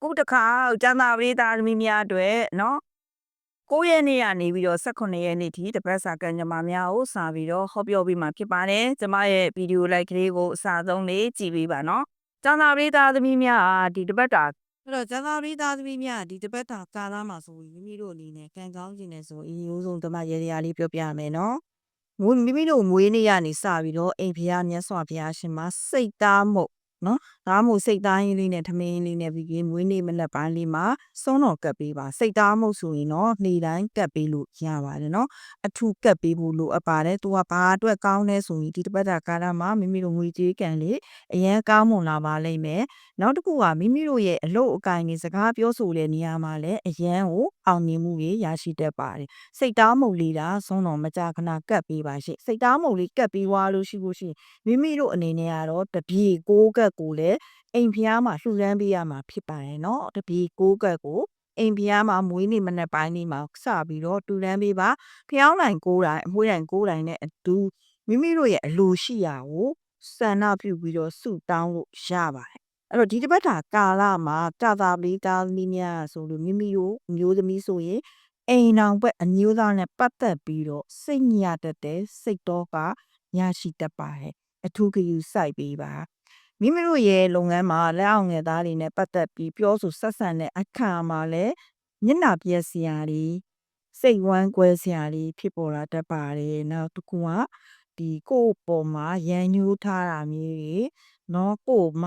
အခုတစ်ခါကျန်တာပရိသတ်သမီးများအတွက်နော်9ရက်နေ့ကနေပြီးတော့18ရက်နေ့ထိတပတ်စာကံကြမ္မာများကိုစာပြီးတော့ဟောပြောပေးမှာဖြစ်ပါတယ်။ကျမရဲ့ဗီဒီယိုလိုက်ကလေးကိုအစားဆုံးလေးကြည့်ပေးပါနော်။ကျန်တာပရိသတ်သမီးများအာဒီတပတ်တာအဲ့တော့ဇာတာပရိသတ်သမီးများဒီတစ်ပတ်တာကာလမှာဆိုရင်မိမိတို့အနေနဲ့ကံကောင်းခြင်းနဲ့ဆိုအရင်ဆုံးတမရေရာလေးပြောပြရမယ်နော်။မွေးမိမိတို့မွေးနေ့ကနေစပြီးတော့အိမ်ဖျားမြတ်စွာဘုရားရှင်မှာစိတ်သားမှုတ် နော်။ဒါမှမဟုတ်စိတ်သားရင်းလေးနဲ့ထမင်းရင်းလေးနဲ့ပြီးပြီးမွေးနေ့မနက်ပိုင်းလေးမှာစွန်းတော်ကပ်ပေးပါစိတ်သားမှုတ်ဆိုရင်တော့နေ့တိုင်းကပ်ပေးလို့ရပါတယ်နော်။အထူးကပ်ပေးဖို့လိုအပ်ပါတယ်။သူကဘာအတွက်ကောင်းလဲဆိုရင်ဒီတစ်ပတ်တာကာလမှာမိမိတို့ငွေကြေးကံလေးအရန်ကောင်းမွန်လာပါလိမ့်မယ်။နောက်တစ်ခုကမိမိတို့ရဲ့အလုပ်အကိုင်တွေစကားပြောဆိုတဲ့နေရာမှာလည်းအရန်ကို အောင်မြင်မှုတွေရရှိတတ်ပါတယ်။စိတ်သားမှုတ်လေးတာဆုံးတော်မကြခဏကပ်ပေးပါရှင့်။စိတ်သားမှုတ်လေးကပ်ပြီးွားလို့ရှိလို့ရှိရင်မိမိတို့အနေနဲ့ကတော့တပြေကိုးကပ်ကိုလည်းအိမ်ဖျားမှာလှူဒန်းပေးရမှာဖြစ်ပါတယ်နော်။တပြေကိုးကပ်ကိုအိမ်ဖျားမှာမွေးနေ့မနက်ပိုင်းလေးမှာစပြီးတော့တူတန်းပေးပါဖျောင်းနိုင်ကိုးတိုင်းအမွှေးတိုင်းကိုးတိုင်းနဲ့အတူမိမိတို့ရဲ့အလိုရှိရာကိုဆန္ဒပြုပြီးတော့ဆုတောင်းလို့ရပါတယ် အဲ့တော့ဒီတစ်ပတ်တာကာလမှာတာတာပလေးသားသမီးများဆိုလို့မိမိတို့အမျိုးသမီးဆိုရင်အိမ်အောင်ဘက်အမျိုးသားနဲ့ပတ်သက်ပြီးတော့စိတ်ညစ်တတ်တဲ့စိတ်တော့ကရရှိတတ်ပါတယ်အထူးဂရုစိုက်ပေးပါမိမိတို့ရဲ့လုပ်ငန်းမှာလက်အောင်ငယ်သားတွေနဲ့ပတ်သက်ပြီးပြောဆိုဆက်ဆံတဲ့အခါမှာလည်းမျက်နှာပြက်စရာတွေစိတ်ဝမ်းကွဲစရာတွေဖြစ်ပေါ်လာတတ်ပါတယ်နောက်တစ်ခုကဒီကိုယ့်ပေါ်မှာရန်ညှိုးထားတာမျိုးတွေနော်ကိုယ့်မ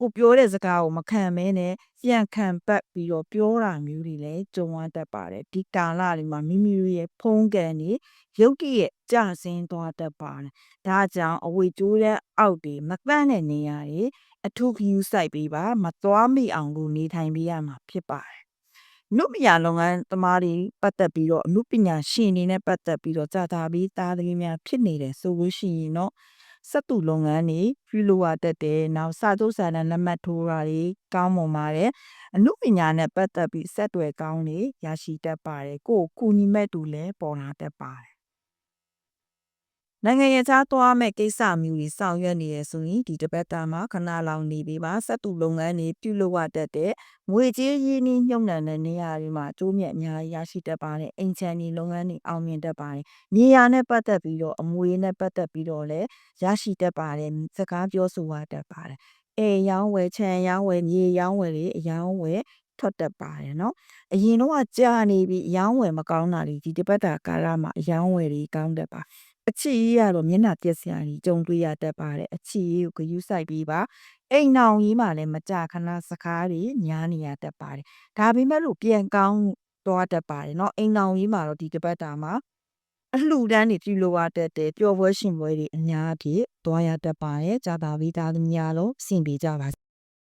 ကိုပြောတဲ့စကားကိုမခံမဲနဲ့ပြန်ခံပတ်ပြီးတော့ပြောတာမျိုးတွေလည်းကြုံရတတ်ပါတယ်ဒီကာလတွေမှာမိမိတို့ရဲ့ဖုံးကန်တွေရုတ်တရက်ကြဆင်းသွားတတ်ပါတယ်ဒါကြောင့်အဝေကျိုးတဲ့အောက်တွေမတန့်တဲ့နေရာတွေအထူးဂရုစိုက်ပေးပါမသွားမိအောင်လို့နေထိုင်ပေးရမှာဖြစ်ပါတယ်နုပညာလုပ်ငန်းသမားတွေပတ်သက်ပြီးတော့အနုပညာရှင်တွေနဲ့ပတ်သက်ပြီးတော့ကြာတာပြီးသားသမီးများဖြစ်နေတယ်ဆိုလို့ရှိရင်တော့ စက်တူလုပ်ငန်းတွေပြုလုပ်ရတတ်တယ်နောက်စာချုပ်စာတမ်းလက်မှတ်ထိုးတာတွေကောင်းမွန်ပါတယ်အနုပညာနဲ့ပတ်သက်ပြီးဆက်တွယ်ကောင်းတွေရရှိတတ်ပါတယ်ကိုယ်ကူညီမဲ့တူလည်းပေါ်လာတတ်ပါတယ် နိုင်ငံရခြားသွားမဲ့ကိစ္စမျိုးတွေဆောင်ရွက်နေရဆိုရင်ဒီတပတ်တာမှာခဏလောင်နေပြီးပါစက်တူလုပ်ငန်းတွေပြုလုပ်ရတတ်တဲ့ငွေကြေးရင်းနှီးမြှုပ်နှံတဲ့နေရာတွေမှာတိုးမြတ်အများကြီးရရှိတတ်ပါတယ်အိမ်ချမ်းဒီလုပ်ငန်းတွေအောင်မြင်တတ်ပါတယ်နေရာနဲ့ပတ်သက်ပြီးတော့အမွေနဲ့ပတ်သက်ပြီးတော့လည်းရရှိတတ်ပါတယ်စကားပြောဆိုရတတ်ပါတယ်အဲရောင်းဝယ်ချံရောင်းဝယ်မြေရောင်းဝယ်တွေအရောင်းဝယ်ထွက်တတ်ပါတယ်နော်အရင်တော့ကြာနေပြီးရောင်းဝယ်မကောင်းတာတွေဒီတပတ်တာကာလမှာရောင်းဝယ်တွေကောင်းတတ်ပါ အချစ်ကြီးကတော့မျက်နှာပြက်စရာကြီးကြုံတွေ့ရတတ်ပါတယ်အချစ်ကြီးကိုဂရုစိုက်ပြီးပါအိမ်နောင်ကြီးမှလည်းမကြခဏစကားတွေညားနေရတတ်ပါတယ်ဒါပေမဲ့လို့ပြန်ကောင်းသွားတတ်ပါတယ်เนาะအိမ်နောင်ကြီးမှာတော့ဒီတပတ်တာမှာအလှူဒန်းတွေပြုလုပ်ရတတ်တယ်ပျော်ပွဲရှင်ပွဲတွေအများကြီးသွားရတတ်ပါတယ်ကြာတာဗီသားသမီးအားလုံးအဆင်ပြေကြပါ